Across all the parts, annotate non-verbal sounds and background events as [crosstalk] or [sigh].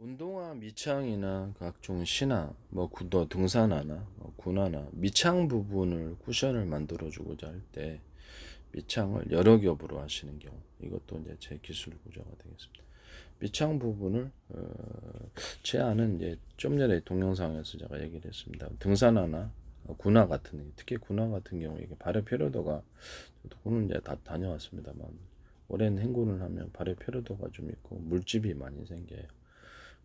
운동화 밑창이나 각종 신화, 뭐 구도 등산화나 뭐 군화나 밑창 부분을 쿠션을 만들어 주고자 할 때 밑창을 여러 겹으로 하시는 경우 이것도 이제 제 기술 구조가 되겠습니다. 밑창 부분을 어, 제 아는 이제 좀 전에 동영상에서 제가 얘기를 했습니다. 등산화나 군화 같은 게, 특히 군화 같은 경우에 이게 발의 피로도가 군은 이제 다 다녀왔습니다만 오랜 행군을 하면 발의 피로도가 좀 있고 물집이 많이 생겨요.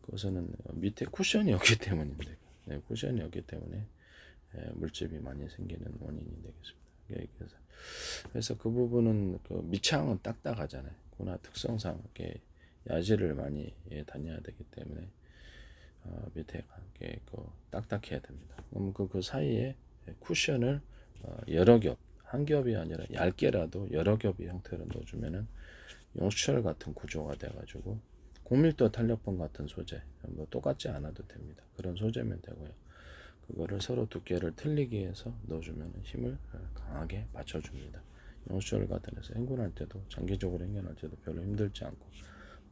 그것은 밑에 쿠션이 없기 때문인데 네, 쿠션이 없기 때문에 예, 물집이 많이 생기는 원인이 되겠습니다. 예, 그래서, 그래서 그 부분은 그 밑창은 딱딱하잖아요. 군화 특성상 이렇게 야지를 많이 예, 다녀야 되기 때문에 어, 밑에가 이렇게 그 딱딱해야 됩니다. 그럼 그, 그 사이에 쿠션을 어, 여러 겹, 한 겹이 아니라 얇게라도 여러 겹의 형태로 넣어주면은 용수철 같은 구조가 돼가지고 고밀도 탄력본 같은 소재 뭐 똑같지 않아도 됩니다. 그런 소재면 되고요. 그거를 서로 두께를 틀리게 해서 넣어주면 힘을 강하게 받쳐줍니다. 용수철 같은 데서 행군할 때도 장기적으로 행군할 때도 별로 힘들지 않고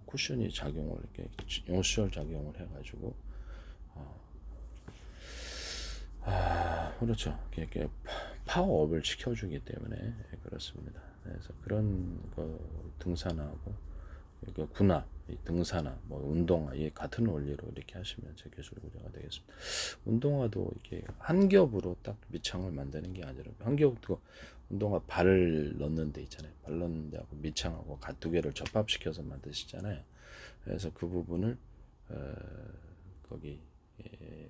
쿠션이 작용을 이렇게 용수철 작용을 해가지고 어, 아 그렇죠. 이렇게 파워업을 시켜주기 때문에 그렇습니다. 그래서 그런 그 등산하고 그 군화, 이 등산화, 뭐 운동화 이 같은 원리로 이렇게 하시면 제 기술 구조가 되겠습니다. 운동화도 이렇게 한 겹으로 딱 밑창을 만드는 게 아니라 한 겹도 운동화 발을 넣는 데 있잖아요. 발 넣는 데하고 밑창하고 두 개를 접합시켜서 만드시잖아요. 그래서 그 부분을 어, 거기 예,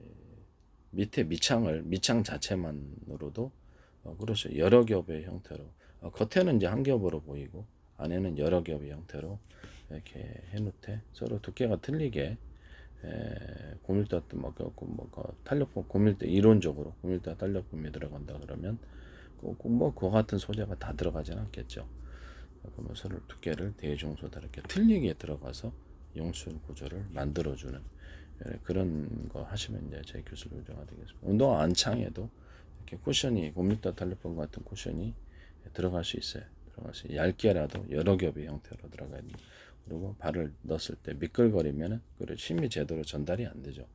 밑에 밑창을 밑창 자체만으로도 어, 그렇죠. 여러 겹의 형태로 어, 겉에는 이제 한 겹으로 보이고 안에는 여러 겹의 형태로 이렇게 해놓되 서로 두께가 틀리게 에, 고밀도 뭐, 그, 그, 뭐, 그 탄력품 고밀도 이론적으로 고밀도 탄력품이 들어간다 그러면 뭐그 같은 소재가 다 들어가진 않겠죠. 그러면 서로 두께를 대중소다 이렇게 틀리게 들어가서 용수 구조를 만들어주는 예, 그런 거 하시면 이제 제 기술 구조가 되겠습니다. 운동화 안창에도 이렇게 쿠션이 고밀도 탄력품 같은 쿠션이 들어갈 수 있어요. 들어갈 수 얇게라도 여러 겹의 형태로 들어가야 됩니다. 그리고 발을 넣었을 때 미끌거리면은 그 힘이 제대로 전달이 안 되죠.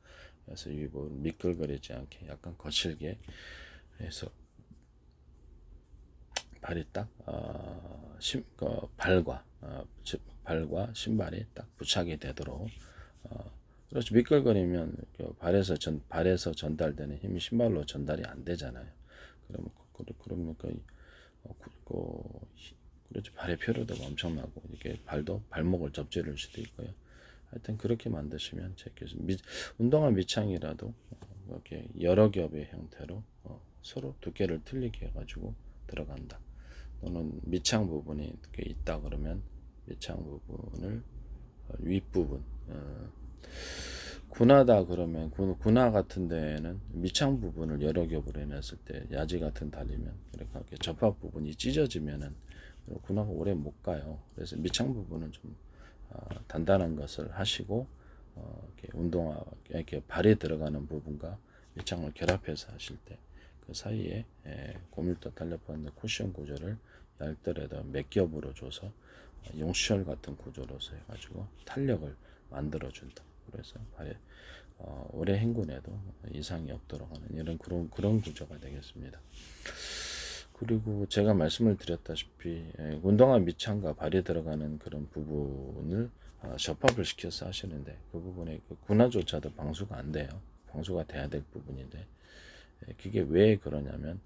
그래서 이 부분 미끌거리지 않게 약간 거칠게 해서 발이 딱 어, 심, 그 발과 어, 발과 신발이 딱 부착이 되도록 어, 그렇죠 미끌거리면 그 발에서 전 발에서 전달되는 힘이 신발로 전달이 안 되잖아요. 그러면 그, 그러면 그, 어, 그, 그 그렇죠. 발의 피로도가 엄청나고 이렇게 발도 발목을 접지를 수도 있고요. 하여튼 그렇게 만드시면 제께서 운동화 밑창이라도 이렇게 여러 겹의 형태로 어, 서로 두께를 틀리게 해가지고 들어간다. 또는 밑창 부분이 이렇게 있다 그러면 밑창 부분을 어, 윗부분 어, 군화다 그러면 군화 같은 데에는 밑창 부분을 여러 겹으로 해놨을 때 야지 같은 달리면 이렇게 접합 부분이 찢어지면은 군화가 오래 못 가요. 그래서 밑창 부분은 좀 어, 단단한 것을 하시고 어, 이렇게 운동화 이렇게 발에 들어가는 부분과 밑창을 결합해서 하실 때 그 사이에 에, 고밀도 달려보는 쿠션 구조를 얇더라도 몇 겹으로 줘서 어, 용시열 같은 구조로서 해가지고 탄력을 만들어 준다. 그래서 발에 어, 오래 행군에도 이상이 없도록 하는 이런 그런 그런 구조가 되겠습니다. 그리고 제가 말씀을 드렸다시피 예, 운동화 밑창과 발이 들어가는 그런 부분을 아, 접합을 시켜서 하시는데 그 부분에 그 군화조차도 방수가 안 돼요. 방수가 돼야 될 부분인데 예, 그게 왜 그러냐면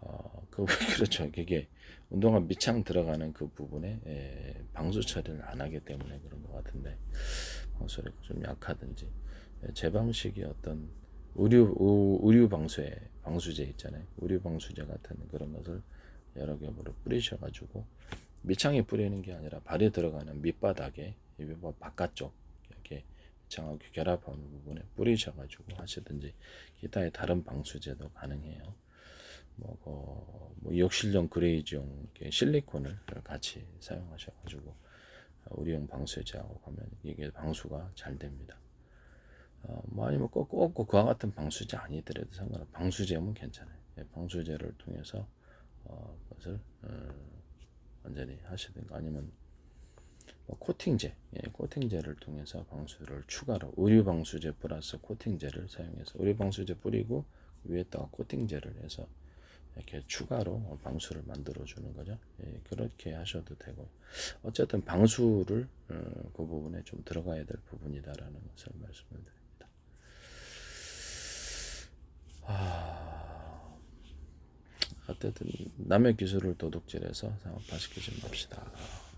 어, 그 [laughs] 그렇죠. 그게 운동화 밑창 들어가는 그 부분에 예, 방수 처리를 안 하기 때문에 그런 것 같은데 방수가 좀 약하든지 제 방식이 어떤 의류 의류 방수에 방수제 있잖아요. 의류 방수제 같은 그런 것을 여러 겹으로 뿌리셔가지고 밑창에 뿌리는 게 아니라 발에 들어가는 밑바닥에 밑바 바깥쪽 이렇게 밑창하고 결합하는 부분에 뿌리셔가지고 하시든지 기타의 다른 방수제도 가능해요. 뭐, 그, 뭐 욕실용 그레이지용 실리콘을 같이 사용하셔가지고 우리용 방수제하고 가면 이게 방수가 잘 됩니다. 어, 뭐 아니면 꼭, 꼭, 꼭 그와 같은 방수제 아니더라도 상관없 방수제면 괜찮아요. 예, 방수제를 통해서 어, 그것을 어, 완전히 하시든가 아니면 뭐 코팅제, 예, 코팅제를 통해서 방수를 추가로 의류 방수제 플러스 코팅제를 사용해서 의류 방수제 뿌리고 위에다가 코팅제를 해서 이렇게 추가로 방수를 만들어 주는 거죠. 예, 그렇게 하셔도 되고 어쨌든 방수를 어, 그 부분에 좀 들어가야 될 부분이다라는 것을 말씀을 드립니다. 아, 어쨌든 남의 기술을 도둑질해서 상업화시키지 맙시다.